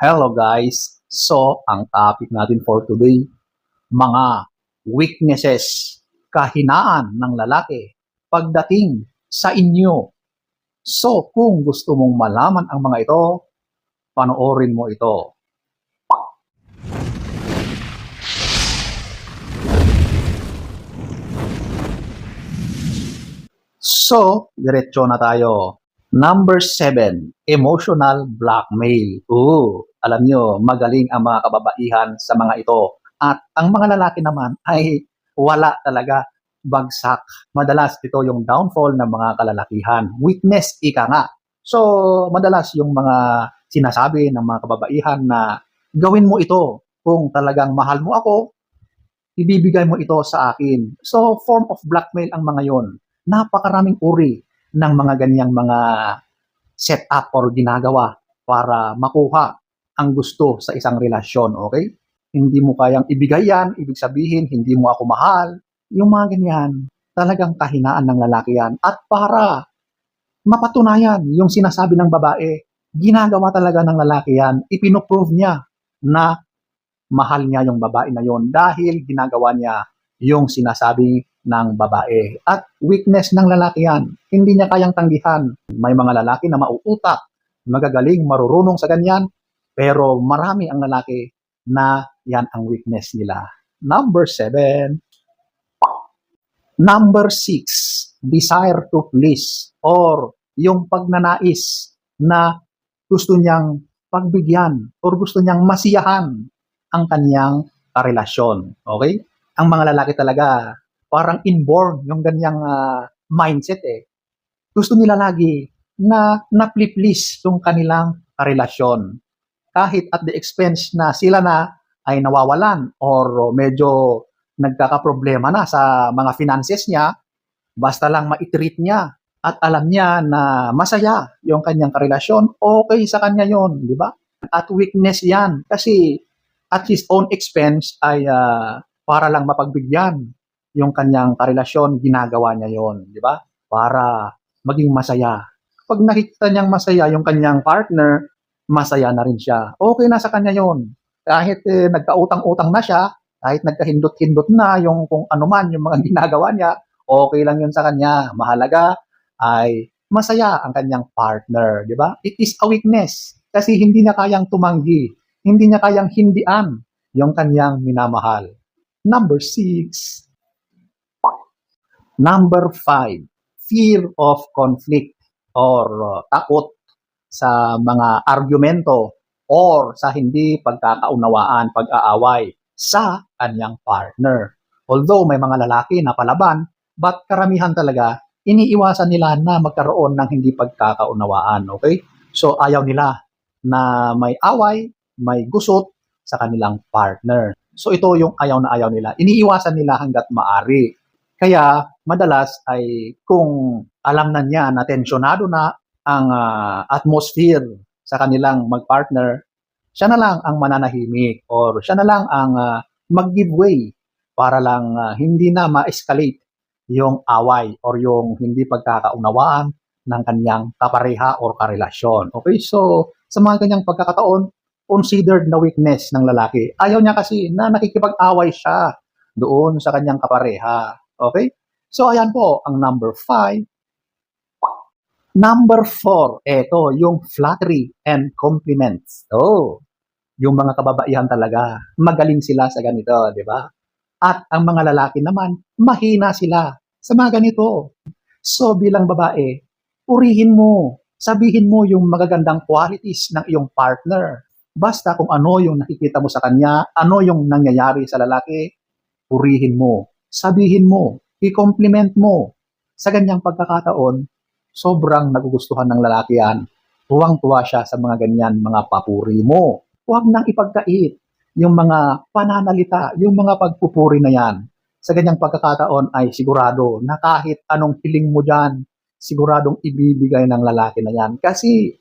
Hello guys! So, ang topic natin for today, mga weaknesses, kahinaan ng lalaki pagdating sa inyo. So, kung gusto mong malaman ang mga ito, panoorin mo ito. So, diretso na tayo. Number seven, emotional blackmail. Oo, alam nyo, magaling ang mga kababaihan sa mga ito. At ang mga lalaki naman ay wala talaga bagsak. Madalas ito yung downfall ng mga kalalakihan. Weakness, ika nga. So, madalas yung mga sinasabi ng mga kababaihan na gawin mo ito kung talagang mahal mo ako, ibibigay mo ito sa akin. So, form of blackmail ang mga yon. Napakaraming uri ng mga ganyang mga setup or ginagawa para makuha ang gusto sa isang relasyon, okay? Hindi mo kayang ibigay yan, ibig sabihin, hindi mo ako mahal. Yung mga ganyan, talagang kahinaan ng lalaki yan. At para mapatunayan yung sinasabi ng babae, ginagawa talaga ng lalaki yan, ipinoprove niya na mahal niya yung babae na yon dahil ginagawa niya yung sinasabi ng babae. At weakness ng lalaki yan. Hindi niya kayang tanggihan. May mga lalaki na mauutak, magagaling, marurunong sa ganyan, pero marami ang lalaki na yan ang weakness nila. Number seven. Number six, desire to please or yung pagnanais na gusto niyang pagbigyan or gusto niyang masiyahan ang kanyang karelasyon. Okay? Ang mga lalaki talaga, parang inborn yung ganyang ah, mindset eh. Gusto nila lagi na na-please yung kanilang karelasyon. Kahit at the expense na sila na ay nawawalan or medyo nagkakaproblema na sa mga finances niya, basta lang ma-treat niya at alam niya na masaya yung kanyang karelasyon, okay sa kanya yon, di ba? At weakness yan kasi at his own expense ay ah, para lang mapagbigyan yung kanyang karelasyon, ginagawa niya yon, di ba? Para maging masaya. Pag nakikita niyang masaya yung kanyang partner, masaya na rin siya. Okay na sa kanya yon. Kahit eh, nagkautang-utang na siya, kahit nagkahindot-hindot na yung kung ano man yung mga ginagawa niya, okay lang yun sa kanya. Mahalaga ay masaya ang kanyang partner, di ba? It is a weakness kasi hindi niya kayang tumanggi, hindi niya kayang hindian yung kanyang minamahal. Number six. Number five, fear of conflict or uh, takot sa mga argumento or sa hindi pagkakaunawaan, pag-aaway sa kanyang partner. Although may mga lalaki na palaban, but karamihan talaga, iniiwasan nila na magkaroon ng hindi pagkakaunawaan. Okay? So ayaw nila na may away, may gusot sa kanilang partner. So ito yung ayaw na ayaw nila. Iniiwasan nila hanggat maari. Kaya madalas ay kung alam na niya na tensyonado na ang ah, atmosphere sa kanilang magpartner, siya na lang ang mananahimik or siya na lang ang ah, mag-give way para lang ah, hindi na ma-escalate yung away or yung hindi pagkakaunawaan ng kanyang kapareha or karelasyon. Okay, so sa mga kanyang pagkakataon, considered na weakness ng lalaki. Ayaw niya kasi na nakikipag-away siya doon sa kanyang kapareha. Okay? So, ayan po, ang number five. Number four, eto, yung flattery and compliments. Oh, yung mga kababaihan talaga, magaling sila sa ganito, di ba? At ang mga lalaki naman, mahina sila sa mga ganito. So, bilang babae, purihin mo, sabihin mo yung magagandang qualities ng iyong partner. Basta kung ano yung nakikita mo sa kanya, ano yung nangyayari sa lalaki, purihin mo, sabihin mo, i-compliment mo. Sa ganyang pagkakataon, sobrang nagugustuhan ng lalaki yan. Tuwang-tuwa siya sa mga ganyan, mga papuri mo. Huwag nang ipagkait yung mga pananalita, yung mga pagpupuri na yan. Sa ganyang pagkakataon ay sigurado na kahit anong hiling mo dyan, siguradong ibibigay ng lalaki na yan. Kasi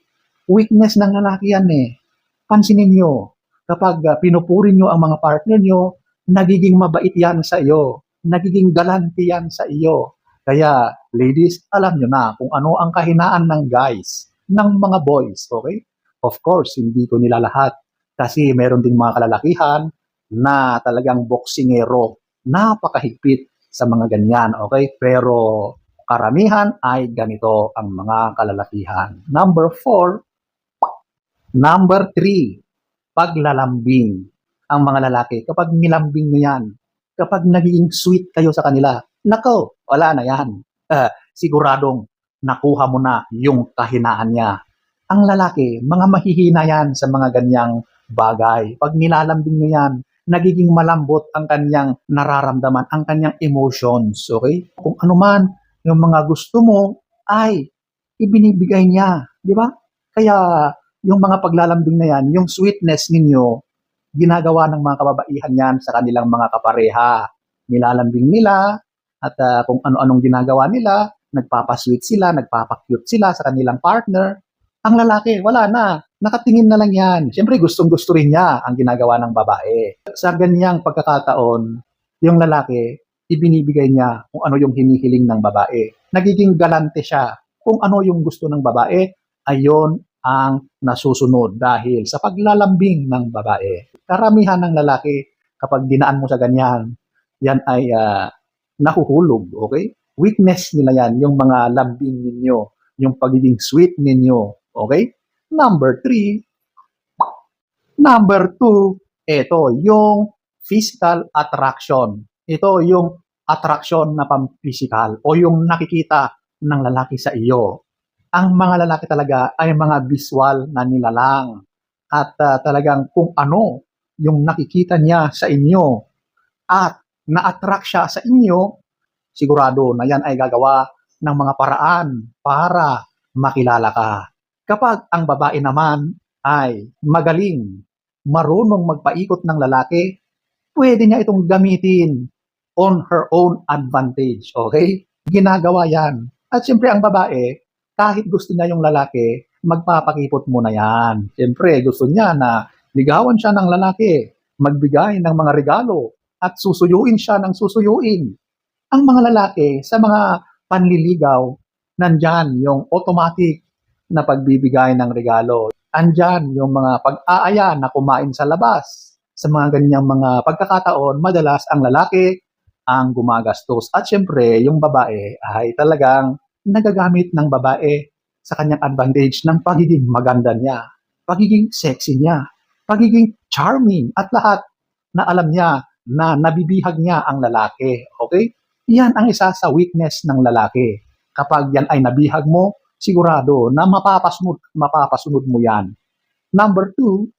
weakness ng lalaki yan eh. Pansinin nyo, kapag uh, pinupuri nyo ang mga partner nyo, nagiging mabait yan sa iyo. Nagiging galante yan sa iyo. Kaya, ladies, alam nyo na kung ano ang kahinaan ng guys, ng mga boys, okay? Of course, hindi ko nila lahat Kasi meron ding mga kalalakihan na talagang boksingero. Napakahigpit sa mga ganyan, okay? Pero karamihan ay ganito ang mga kalalakihan. Number four, number three, paglalambing. Ang mga lalaki, kapag nilambing nyo yan, kapag naging sweet kayo sa kanila, nako, wala na yan. Eh, siguradong nakuha mo na yung kahinaan niya. Ang lalaki, mga mahihina yan sa mga ganyang bagay. Pag nilalambing nyo yan, nagiging malambot ang kanyang nararamdaman, ang kanyang emotions, okay? Kung ano man yung mga gusto mo ay ibinibigay niya, di ba? Kaya yung mga paglalambing na yan, yung sweetness ninyo, ginagawa ng mga kababaihan yan sa kanilang mga kapareha. Nilalambing nila at ah, kung ano-anong ginagawa nila, nagpapasweet sila, nagpapakyut sila sa kanilang partner. Ang lalaki, wala na. Nakatingin na lang yan. Siyempre, gustong-gusto rin niya ang ginagawa ng babae. Sa ganyang pagkakataon, yung lalaki, ibinibigay niya kung ano yung hinihiling ng babae. Nagiging galante siya. Kung ano yung gusto ng babae, ayon ang nasusunod dahil sa paglalambing ng babae. Karamihan ng lalaki, kapag dinaan mo sa ganyan, yan ay ah, nahuhulog, okay? Weakness nila yan, yung mga lambing ninyo, yung pagiging sweet ninyo, okay? Number three, number two, ito, yung physical attraction. Ito yung attraction na pam-physical o yung nakikita ng lalaki sa iyo. Ang mga lalaki talaga ay mga visual na nilalang at ah, talagang kung ano yung nakikita niya sa inyo at na-attract siya sa inyo, sigurado na yan ay gagawa ng mga paraan para makilala ka. Kapag ang babae naman ay magaling, marunong magpaikot ng lalaki, pwede niya itong gamitin on her own advantage. Okay? Ginagawa yan. At siyempre ang babae, kahit gusto niya yung lalaki, magpapakipot muna yan. Siyempre, gusto niya na ligawan siya ng lalaki, magbigay ng mga regalo, at susuyuin siya ng susuyuin. Ang mga lalaki, sa mga panliligaw, nandyan yung automatic na pagbibigay ng regalo. Andyan yung mga pag-aaya na kumain sa labas. Sa mga ganyang mga pagkakataon, madalas ang lalaki ang gumagastos. At syempre, yung babae ay talagang nagagamit ng babae sa kanyang advantage ng pagiging maganda niya, pagiging sexy niya, pagiging charming, at lahat na alam niya na nabibihag niya ang lalaki. Okay? Yan ang isa sa weakness ng lalaki. Kapag yan ay nabihag mo, sigurado na mapapasunod, mapapasunod mo yan. Number two,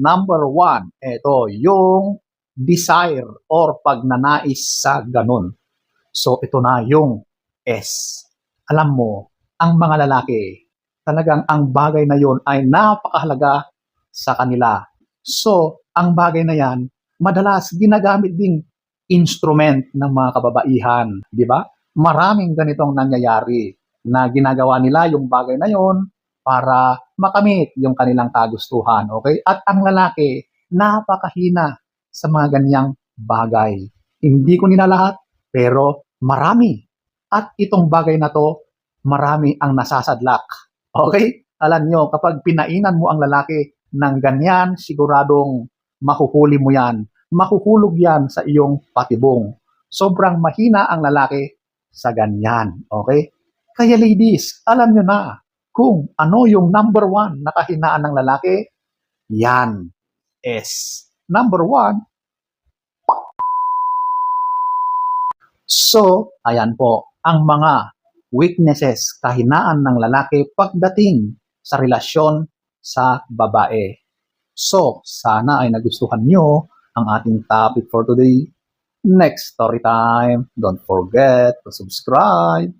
number one, ito, yung desire or pagnanais sa ganun. So, ito na yung S. Alam mo, ang mga lalaki, talagang ang bagay na yon ay napakahalaga sa kanila. So, ang bagay na yan, madalas ginagamit ding instrument ng mga kababaihan, di ba? Maraming ganitong nangyayari na ginagawa nila yung bagay na yon para makamit yung kanilang kagustuhan, okay? At ang lalaki, napakahina sa mga ganyang bagay. Hindi ko nilalahat, pero marami. At itong bagay na to, marami ang nasasadlak. Okay? Alam nyo, kapag pinainan mo ang lalaki ng ganyan, siguradong mahuhuli mo yan. Mahuhulog yan sa iyong patibong. Sobrang mahina ang lalaki sa ganyan. Okay? Kaya ladies, alam nyo na kung ano yung number one na kahinaan ng lalaki, yan is number one. So, ayan po, ang mga weaknesses, kahinaan ng lalaki pagdating sa relasyon sa babae. So, sana ay nagustuhan nyo ang ating topic for today. Next story time, don't forget to subscribe.